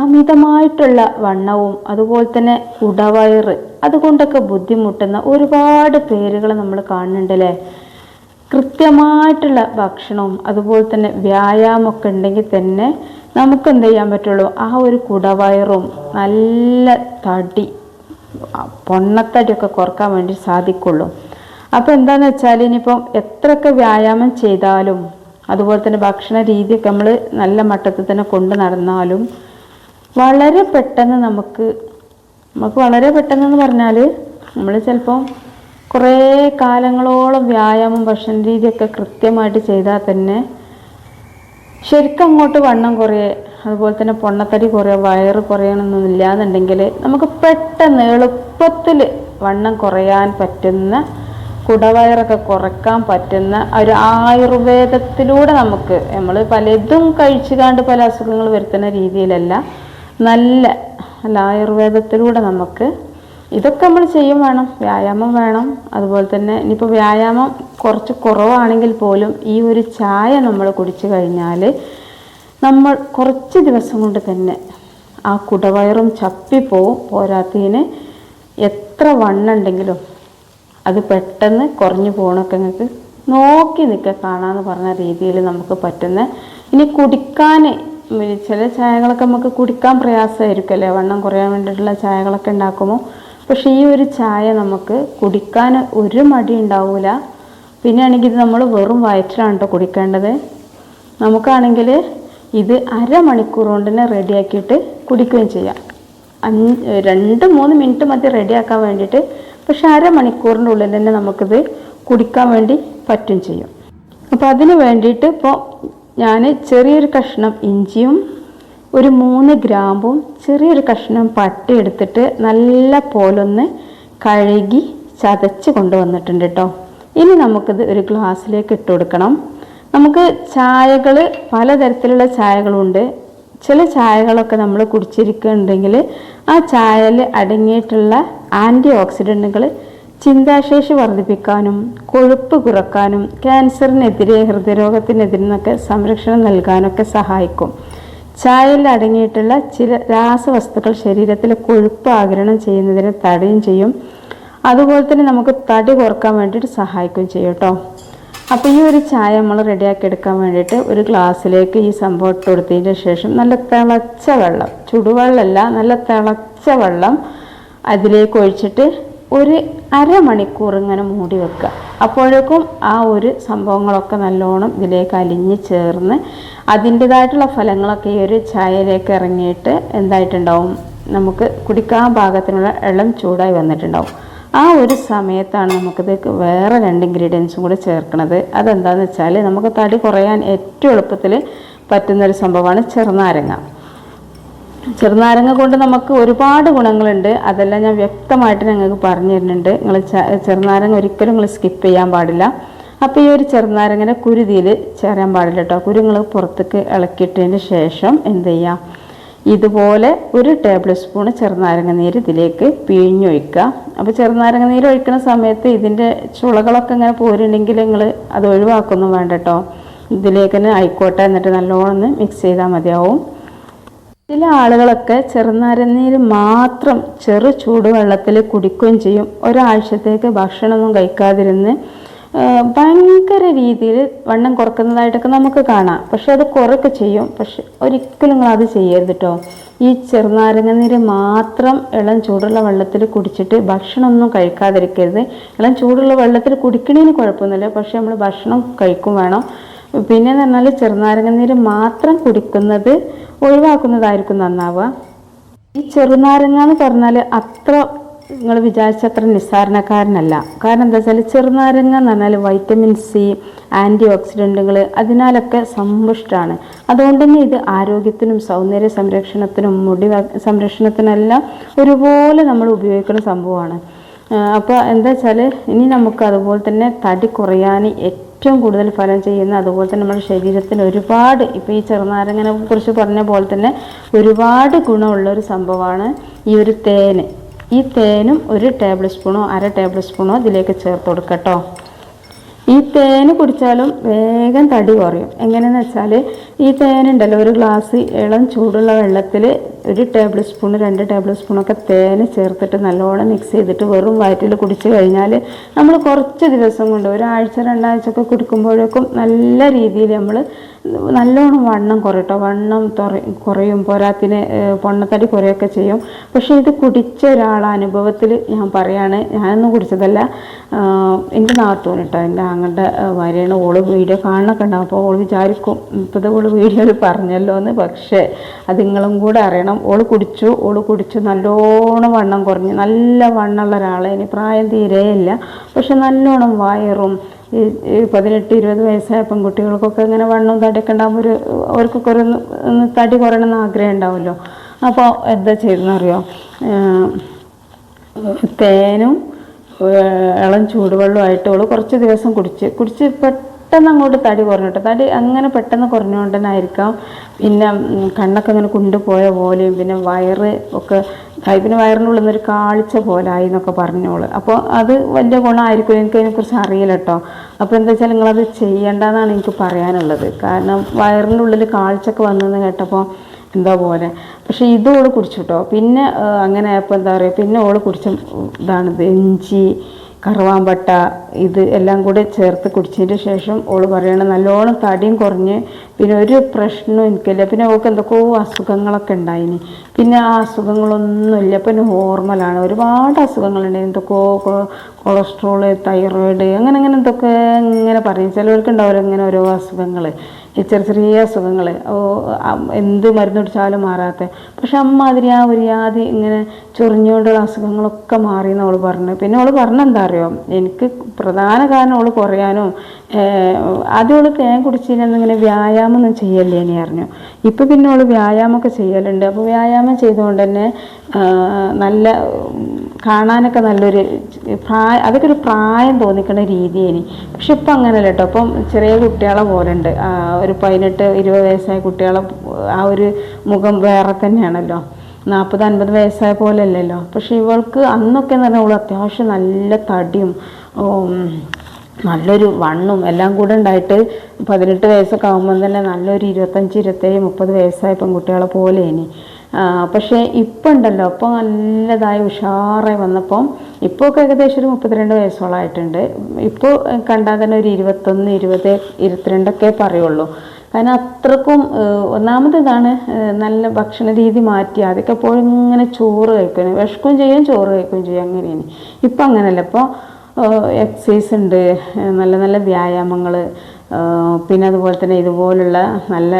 അമിതമായിട്ടുള്ള വണ്ണവും അതുപോലെ തന്നെ ഉടവയറ് അതുകൊണ്ടൊക്കെ ബുദ്ധിമുട്ടുന്ന ഒരുപാട് പേരുകൾ നമ്മൾ കാണുന്നുണ്ടല്ലേ? കൃത്യമായിട്ടുള്ള ഭക്ഷണവും അതുപോലെ തന്നെ വ്യായാമമൊക്കെ ഉണ്ടെങ്കിൽ തന്നെ നമുക്ക് എന്ത് ചെയ്യാൻ പറ്റുള്ളൂ? ആ ഒരു കുടവയറും നല്ല തടി പൊണ്ണത്തടിയൊക്കെ കുറയ്ക്കാൻ വേണ്ടി സാധിക്കുള്ളൂ. അപ്പോൾ എന്താന്ന് വെച്ചാൽ ഇനിയിപ്പം എത്രയൊക്കെ വ്യായാമം ചെയ്താലും അതുപോലെ തന്നെ ഭക്ഷണ രീതിയൊക്കെ നമ്മൾ നല്ല മട്ടത്തിൽ തന്നെ കൊണ്ടു നടന്നാലും വളരെ പെട്ടെന്ന് നമുക്ക് നമുക്ക് വളരെ പെട്ടെന്ന് എന്ന് പറഞ്ഞാൽ നമ്മൾ ചിലപ്പം കുറേ കാലങ്ങളോളം വ്യായാമം ഭക്ഷണ രീതിയൊക്കെ കൃത്യമായിട്ട് ചെയ്താൽ തന്നെ ശരിക്കും അങ്ങോട്ട് വണ്ണം കുറയെ അതുപോലെ തന്നെ പൊണ്ണത്തടി കുറയുക വയറ് കുറയണമെന്നൊന്നും ഇല്ലാന്നുണ്ടെങ്കിൽ നമുക്ക് പെട്ടെന്ന് എളുപ്പത്തിൽ വണ്ണം കുറയാൻ പറ്റുന്ന കുടവയറൊക്കെ കുറയ്ക്കാൻ പറ്റുന്ന ഒരു ആയുർവേദത്തിലൂടെ നമുക്ക് നമ്മൾ പലതും കഴിച്ചുകാണ്ട് പല അസുഖങ്ങൾ വരുത്തുന്ന രീതിയിലല്ല നല്ല അല്ല ആയുർവേദത്തിലൂടെ നമുക്ക് ഇതൊക്കെ നമ്മൾ ചെയ്യും വേണം വ്യായാമം വേണം. അതുപോലെ തന്നെ ഇനിയിപ്പോൾ വ്യായാമം കുറച്ച് കുറവാണെങ്കിൽ പോലും ഈ ഒരു ചായ നമ്മൾ കുടിച്ചു കഴിഞ്ഞാൽ നമ്മൾ കുറച്ച് ദിവസം കൊണ്ട് തന്നെ ആ കുടവയറും ചപ്പിപ്പോവും പോരാത്തതിന് എത്ര വണ്ണുണ്ടെങ്കിലും അത് പെട്ടെന്ന് കുറഞ്ഞു പോകണമൊക്കെ നിങ്ങൾക്ക് നോക്കി നിൽക്കുക കാണാമെന്ന് പറഞ്ഞ രീതിയിൽ നമുക്ക് പറ്റുന്ന ഇനി കുടിക്കാൻ ചില ചായകളൊക്കെ നമുക്ക് കുടിക്കാൻ പ്രയാസമായിരിക്കും അല്ലേ വണ്ണം കുറയാൻ വേണ്ടിയിട്ടുള്ള ചായകളൊക്കെ ഉണ്ടാക്കുമ്പോൾ പക്ഷേ ഈ ഒരു ചായ നമുക്ക് കുടിക്കാൻ ഒരു മടി ഉണ്ടാവില്ല പിന്നെ ആണെങ്കിൽ ഇത് നമ്മൾ വെറും വയറ്റിലാണ് കേട്ടോ കുടിക്കേണ്ടത്. നമുക്കാണെങ്കിൽ ഇത് അരമണിക്കൂർ കൊണ്ട് തന്നെ റെഡിയാക്കിയിട്ട് കുടിക്കുകയും ചെയ്യാം. അഞ്ച് രണ്ട് മൂന്ന് മിനിറ്റ് മതി റെഡിയാക്കാൻ വേണ്ടിയിട്ട്. പക്ഷേ അരമണിക്കൂറിന്റെ ഉള്ളിൽ തന്നെ നമുക്കിത് കുടിക്കാൻ വേണ്ടി പറ്റും ചെയ്യും. അപ്പോൾ അതിന് വേണ്ടിയിട്ട് ഇപ്പോൾ ഞാൻ ചെറിയൊരു കഷ്ണം ഇഞ്ചിയും ഒരു മൂന്ന് ഗ്രാമ്പും ചെറിയൊരു കഷ്ണം പട്ടി എടുത്തിട്ട് നല്ല പോലൊന്ന് കഴുകി ചതച്ച് കൊണ്ടുവന്നിട്ടുണ്ട് കേട്ടോ ഇനി നമുക്കിത് ഒരു ഗ്ലാസ്സിലേക്ക് ഇട്ട് കൊടുക്കണം. നമുക്ക് ചായകൾ പലതരത്തിലുള്ള ചായകളുണ്ട്. ചില ചായകളൊക്കെ നമ്മൾ കുടിച്ചിരിക്കുന്നുണ്ടെങ്കിൽ ആ ചായയിൽ അടങ്ങിയിട്ടുള്ള ആന്റി ഓക്സിഡന്റുകൾ ചിന്താശേഷി വർദ്ധിപ്പിക്കാനും കൊഴുപ്പ് കുറക്കാനും ക്യാൻസറിനെതിരെ ഹൃദയരോഗത്തിനെതിരെ സംരക്ഷണം നൽകാനൊക്കെ സഹായിക്കും. ചായയിൽ അടങ്ങിയിട്ടുള്ള ചില രാസവസ്തുക്കൾ ശരീരത്തിലെ കൊഴുപ്പ് ആഗിരണം ചെയ്യുന്നതിന് തടയും ചെയ്യും. അതുപോലെ തന്നെ നമുക്ക് തടി കുറയ്ക്കാൻ വേണ്ടിയിട്ട് സഹായിക്കുകയും ചെയ്യും കേട്ടോ. അപ്പോൾ ഈ ഒരു ചായ നമ്മൾ റെഡിയാക്കി എടുക്കാൻ വേണ്ടിയിട്ട് ഒരു ഗ്ലാസ്സിലേക്ക് ഈ സംഭവം ഇട്ട് കൊടുത്തതിന് ശേഷം നല്ല തിളച്ച വെള്ളം ചുടുവെള്ളമല്ല നല്ല തിളച്ച വെള്ളം അതിലേക്ക് ഒഴിച്ചിട്ട് ഒരു അരമണിക്കൂർ ഇങ്ങനെ മൂടി വെക്കുക. അപ്പോഴേക്കും ആ ഒരു സംഭവങ്ങളൊക്കെ നല്ലോണം ഇതിലേക്ക് അലിഞ്ഞ് ചേർന്ന് അതിന്റെതായിട്ടുള്ള ഫലങ്ങളൊക്കെ ഈ ഒരു ചായയിലേക്ക് ഇറങ്ങിയിട്ട് എന്തായിട്ടുണ്ടാവും? നമുക്ക് കുടിക്കാൻ പാകത്തിനുള്ള ഇളം ചൂടായി വന്നിട്ടുണ്ടാവും. ആ ഒരു സമയത്താണ് നമുക്കിത് വേറെ രണ്ട് ഇൻഗ്രീഡിയൻസും കൂടി ചേർക്കുന്നത് അതെന്താണെന്ന് വെച്ചാൽ നമുക്ക് തടി കുറയാൻ ഏറ്റവും എളുപ്പത്തിൽ പറ്റുന്നൊരു സംഭവമാണ് ചെറുനാരങ്ങ. ചെറുനാരങ്ങ കൊണ്ട് നമുക്ക് ഒരുപാട് ഗുണങ്ങളുണ്ട്. അതെല്ലാം ഞാൻ വ്യക്തമായിട്ട് ഞങ്ങൾക്ക് പറഞ്ഞു തരുന്നുണ്ട്. നിങ്ങൾ ചെറുനാരങ്ങ ഒരിക്കലും നിങ്ങൾ സ്കിപ്പ് ചെയ്യാൻ പാടില്ല. അപ്പോൾ ഈ ഒരു ചെറുനാരങ്ങനെ കുരുതിയിൽ ചേരാൻ പാടില്ല കേട്ടോ കുരു നിങ്ങൾ പുറത്തേക്ക് ഇളക്കിയിട്ടതിന് ശേഷം എന്ത് ചെയ്യാം? ഇതുപോലെ ഒരു ടേബിൾ സ്പൂൺ ചെറുനാരങ്ങ നീര് ഇതിലേക്ക് പിഴിഞ്ഞൊഴിക്കുക. അപ്പോൾ ചെറുനാരങ്ങ നീര് ഒഴിക്കുന്ന സമയത്ത് ഇതിന്റെ ചുളകളൊക്കെ ഇങ്ങനെ പോരുണ്ടെങ്കിൽ നിങ്ങൾ അത് ഒഴിവാക്കൊന്നും വേണ്ട കേട്ടോ ഇതിലേക്ക് തന്നെ ആയിക്കോട്ടെ എന്നിട്ട് നല്ലോണം ഒന്ന് മിക്സ് ചെയ്താൽ മതിയാവും. ചില ആളുകളൊക്കെ ചെറുനാരനീര് മാത്രം ചെറു ചൂടുവെള്ളത്തിൽ കുടിക്കുകയും ചെയ്യും. ഒരാഴ്ചത്തേക്ക് ഭക്ഷണമൊന്നും കഴിക്കാതിരുന്ന് ഭയങ്കര രീതിയിൽ വണ്ണം കുറക്കുന്നതായിട്ടൊക്കെ നമുക്ക് കാണാം. പക്ഷെ അത് കുറയൊക്കെ ചെയ്യും. പക്ഷെ ഒരിക്കലും നിങ്ങൾ അത് ചെയ്യരുത് കേട്ടോ ഈ ചെറുനാരങ്ങ നീര് മാത്രം ഇളം ചൂടുള്ള വെള്ളത്തിൽ കുടിച്ചിട്ട് ഭക്ഷണമൊന്നും കഴിക്കാതിരിക്കരുത്. ഇളം ചൂടുള്ള വെള്ളത്തിൽ കുടിക്കണേന് കുഴപ്പമൊന്നുമില്ല. പക്ഷെ നമ്മൾ ഭക്ഷണം കഴിക്കും വേണം. പിന്നെ എന്ന് പറഞ്ഞാൽ ചെറുനാരങ്ങ നീര് മാത്രം കുടിക്കുന്നത് ഒഴിവാക്കുന്നതായിരിക്കും നന്നാവുക. ഈ ചെറുനാരങ്ങ എന്ന് പറഞ്ഞാൽ അത്ര നിങ്ങൾ വിചാരിച്ചത്ര നിസ്സാരണക്കാരനല്ല. കാരണം എന്താ വെച്ചാൽ ചെറുനാരങ്ങ എന്ന് പറഞ്ഞാൽ വൈറ്റമിൻ സി ആന്റി ഓക്സിഡന്റുകൾ അതിനാലൊക്കെ സമ്പുഷ്ടമാണ് അതുകൊണ്ട് തന്നെ ഇത് ആരോഗ്യത്തിനും സൗന്ദര്യ സംരക്ഷണത്തിനും മുടി സംരക്ഷണത്തിനെല്ലാം ഒരുപോലെ നമ്മൾ ഉപയോഗിക്കുന്ന സംഭവമാണ്. അപ്പോൾ എന്താ വെച്ചാൽ ഇനി നമുക്ക് അതുപോലെ തന്നെ തടി കുറയാൻ ഏറ്റവും കൂടുതൽ ഫലം ചെയ്യുന്ന അതുപോലെ തന്നെ നമ്മുടെ ശരീരത്തിന് ഒരുപാട് ഇപ്പോൾ ഈ ചെറുനാരങ്ങനെ കുറിച്ച് പറഞ്ഞ പോലെ തന്നെ ഒരുപാട് ഗുണമുള്ള ഒരു സംഭവമാണ് ഈ ഒരു തേന്. ഈ തേനും ഒരു ടേബിൾ സ്പൂണോ അര ടേബിൾ സ്പൂണോ ഇതിലേക്ക് ചേർത്ത് കൊടുക്കട്ടോ ഈ തേൻ കുടിച്ചാലും വേഗം തടി കുറയും. എങ്ങനെയെന്ന് വെച്ചാൽ ഈ തേനുണ്ടല്ലോ ഒരു ഗ്ലാസ് ഇളം ചൂടുള്ള വെള്ളത്തിൽ ഒരു ടേബിൾ സ്പൂൺ രണ്ട് ടേബിൾ സ്പൂണൊക്കെ തേൻ ചേർത്തിട്ട് നല്ലോണം മിക്സ് ചെയ്തിട്ട് വെറും വയറ്റിൽ കുടിച്ച് കഴിഞ്ഞാൽ നമ്മൾ കുറച്ച് ദിവസം കൊണ്ട് ഒരാഴ്ച രണ്ടാഴ്ച ഒക്കെ കുടിക്കുമ്പോഴേക്കും നല്ല രീതിയിൽ നമ്മൾ നല്ലോണം വണ്ണം കുറയട്ടോ വണ്ണം കുറയും പോരാത്തിന് പൊണ്ണത്തടി കുറയൊക്കെ ചെയ്യും. പക്ഷേ ഇത് കുടിച്ച ഒരാൾ അനുഭവത്തിൽ ഞാൻ പറയാണ് ഞാനൊന്നും കുടിച്ചതല്ല. എന്റെ നാത്തൂന് കേട്ടോ എന്റെ ആങ്ങളുടെ ഭാര്യയാണ് ഓൾ വീഡിയോ കാണണൊക്കെ ഉണ്ടാവും. അപ്പോൾ ഓൾ വിചാരിക്കും ഇപ്പോഴത്തെ ഓൾ വീഡിയോയിൽ പറഞ്ഞല്ലോ എന്ന് പക്ഷേ അത് നിങ്ങളും കൂടെ അറിയണം. ഓൾ കുടിച്ചു ഓൾ കുടിച്ചു നല്ലോണം വണ്ണം കുറഞ്ഞു നല്ല വണ്ണമുള്ള ഒരാളെ ഇനി പ്രായം തീരെയില്ല പക്ഷെ നല്ലോണം വയറും ഈ പതിനെട്ട് ഇരുപത് വയസ്സായ പെൺകുട്ടികൾക്കൊക്കെ ഇങ്ങനെ വണ്ണവും തടിയൊക്കെ ഉണ്ടാകുമ്പോൾ ഒരു അവർക്കൊക്കെ ഒരു തടി കുറയണമെന്ന് ആഗ്രഹം ഉണ്ടാവുമല്ലോ. അപ്പോൾ എന്താ ചെയ്തെന്നറിയോ തേനും ഇളം ചൂടുവെള്ളമായിട്ട് അവൾ കുറച്ച് ദിവസം കുടിച്ച് കുടിച്ച് പെട്ടെന്ന് അങ്ങോട്ട് തടി കുറഞ്ഞിട്ട് തടി അങ്ങനെ പെട്ടെന്ന് കുറഞ്ഞുകൊണ്ട് തന്നെ ആയിരിക്കാം പിന്നെ കണ്ണൊക്കെ ഇങ്ങനെ കൊണ്ടുപോയ പോലെയും പിന്നെ വയറ് ഒക്കെ പിന്നെ വയറിനുള്ളിൽ നിന്നൊരു കാഴ്ച പോലെ ആയി എന്നൊക്കെ പറഞ്ഞോൾ അപ്പോൾ അത് വലിയ ഗുണമായിരിക്കും എനിക്ക് അതിനെക്കുറിച്ച് അറിയില്ല കേട്ടോ അപ്പോൾ എന്താ വെച്ചാൽ നിങ്ങളത് ചെയ്യേണ്ടതെന്നാണ് എനിക്ക് പറയാനുള്ളത്. കാരണം വയറിന്റെ ഉള്ളിൽ കാഴ്ചയൊക്കെ വന്നെന്ന് കേട്ടപ്പോൾ എന്താ പോലെ? പക്ഷെ ഇത് ഓൾ കുടിച്ചു കേട്ടോ പിന്നെ അങ്ങനെ ആയപ്പോൾ എന്താ പറയുക പിന്നെ ഓൾ കുടിച്ച ഇതാണിത് ഇഞ്ചി കറുവാമ്പട്ട ഇത് എല്ലാം കൂടി ചേർത്ത് കുടിച്ചതിന് ശേഷം ഓൾ പറയണ നല്ലോണം തടിയും കുറഞ്ഞ് പിന്നെ ഒരു പ്രശ്നവും എനിക്കില്ല. പിന്നെ ഓൾക്ക് എന്തൊക്കെയോ അസുഖങ്ങളൊക്കെ ഉണ്ടായിന്. പിന്നെ ആ അസുഖങ്ങളൊന്നുമില്ല. പിന്നെ നോർമലാണ് ഒരുപാട് അസുഖങ്ങളുണ്ട്. എന്തൊക്കെയോ കൊളസ്ട്രോൾ തൈറോയിഡ് അങ്ങനെ അങ്ങനെ എന്തൊക്കെ ഇങ്ങനെ പറയും. ചിലവർക്ക് ഉണ്ടാവില്ല ഇങ്ങനെ ഓരോ അസുഖങ്ങൾ ഈ ചെറിയ ചെറിയ അസുഖങ്ങൾ എന്ത് മരുന്ന് കുടിച്ചാലും മാറാത്ത. പക്ഷെ അമ്മാതിരി ആ ഒരു യാതി ഇങ്ങനെ ചൊറിഞ്ഞുകൊണ്ടുള്ള അസുഖങ്ങളൊക്കെ മാറി എന്ന് അവൾ പറഞ്ഞു പിന്നെ അവൾ പറഞ്ഞ എന്താ അറിയോ എനിക്ക് പ്രധാന കാരണം അവൾ കുറയാനും ആദ്യം അവൾ തേൻ കുടിച്ചിരുന്നിങ്ങനെ വ്യായാമം ഒന്നും ചെയ്യല്ലേ എന്ന് അറിഞ്ഞു. ഇപ്പം പിന്നെ അവൾ വ്യായാമമൊക്കെ ചെയ്യലുണ്ട്. അപ്പോൾ വ്യായാമം ചെയ്തുകൊണ്ട് തന്നെ നല്ല കാണാനൊക്കെ നല്ലൊരു പ്രായം അതൊക്കെ ഒരു പ്രായം തോന്നിക്കുന്ന രീതിയാണ് പക്ഷെ ഇപ്പം അങ്ങനെയല്ല കേട്ടോ അപ്പം ചെറിയ കുട്ടികളെ പോലെ ഉണ്ട് ഒരു പതിനെട്ട് ഇരുപത് വയസ്സായ കുട്ടികളെ ആ ഒരു മുഖം വേറെ തന്നെയാണല്ലോ. നാൽപ്പത് അൻപത് വയസ്സായ പോലെ അല്ലല്ലോ പക്ഷെ ഇവൾക്ക് അന്നൊക്കെ എന്ന് പറഞ്ഞാൽ അവൾ അത്യാവശ്യം നല്ല തടിയും നല്ലൊരു വണ്ണും എല്ലാം കൂടെ ഉണ്ടായിട്ട് പതിനെട്ട് വയസ്സൊക്കെ ആകുമ്പോൾ തന്നെ നല്ലൊരു ഇരുപത്തഞ്ച് ഇരുപത്തേഴ് മുപ്പത് വയസ്സായ പെൺകുട്ടികളെ പോലെ ഇനി പക്ഷേ ഇപ്പം ഉണ്ടല്ലോ ഇപ്പോൾ നല്ലതായി ഉഷാറായി വന്നപ്പം ഇപ്പോൾ ഒക്കെ ഏകദേശം ഒരു മുപ്പത്തിരണ്ട് വയസ്സോളമായിട്ടുണ്ട് ഇപ്പോൾ കണ്ടാൽ തന്നെ ഒരു ഇരുപത്തൊന്ന് ഇരുപത് ഇരുപത്തിരണ്ടൊക്കെ പറയുള്ളൂ. കാരണം അത്രക്കും ഒന്നാമത് ഇതാണ് നല്ല ഭക്ഷണ രീതി മാറ്റി അതൊക്കെ എപ്പോഴും ഇങ്ങനെ ചോറ് കഴിക്കണം വിഷക്കും ചെയ്യും ചോറ് കഴിക്കുകയും ചെയ്യും അങ്ങനെയാണ്. ഇപ്പം അങ്ങനെയല്ല ഇപ്പോൾ എക്സസൈസ് ഉണ്ട് നല്ല നല്ല വ്യായാമങ്ങൾ പിന്നെ അതുപോലെ തന്നെ ഇതുപോലുള്ള നല്ല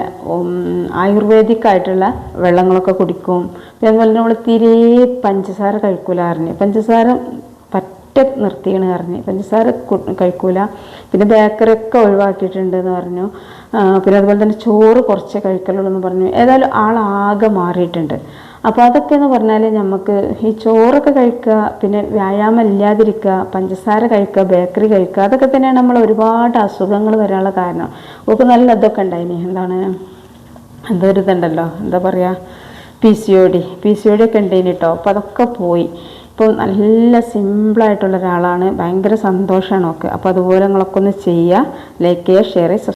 ആയുർവേദിക് ആയിട്ടുള്ള വെള്ളങ്ങളൊക്കെ കുടിക്കും. പിന്നെ അതുപോലെ നമ്മൾ തീരെ പഞ്ചസാര കഴിക്കൂല അറിഞ്ഞ് പഞ്ചസാര പറ്റ നിർത്തിയാണ് അറിഞ്ഞ് പഞ്ചസാര കഴിക്കൂല. പിന്നെ ബേക്കറി ഒക്കെ ഒഴിവാക്കിയിട്ടുണ്ട് എന്ന് പറഞ്ഞു പിന്നെ അതുപോലെ തന്നെ ചോറ് കുറച്ചേ കഴിക്കലുള്ളൂ എന്ന് പറഞ്ഞു. ഏതായാലും ആളാകെ മാറിയിട്ടുണ്ട്. അപ്പോൾ അതൊക്കെ എന്ന് പറഞ്ഞാൽ നമുക്ക് ഈ ചോറൊക്കെ കഴിക്കുക പിന്നെ വ്യായാമം ഇല്ലാതിരിക്കുക പഞ്ചസാര കഴിക്കുക ബേക്കറി കഴിക്കുക അതൊക്കെ തന്നെയാണ് നമ്മൾ ഒരുപാട് അസുഖങ്ങൾ വരാനുള്ള കാരണം. ഒക്കെ നല്ല ഇതൊക്കെ ഉണ്ടായിനി. എന്താണ്? എന്തോ ഒരു ഇതുണ്ടല്ലോ. എന്താ പറയുക P C O D P C O D ഒക്കെ ഉണ്ടായിന് കേട്ടോ അപ്പോൾ അതൊക്കെ പോയി. ഇപ്പോൾ നല്ല സിമ്പിളായിട്ടുള്ള ഒരാളാണ്. ഭയങ്കര സന്തോഷമാണ് ഒക്കെ അപ്പോൾ അതുപോലെ നിങ്ങളൊക്കെ ഒന്ന് ചെയ്യുക. ലൈക്ക് ചെയ്യുക ഷെയർ ചെയ്യുക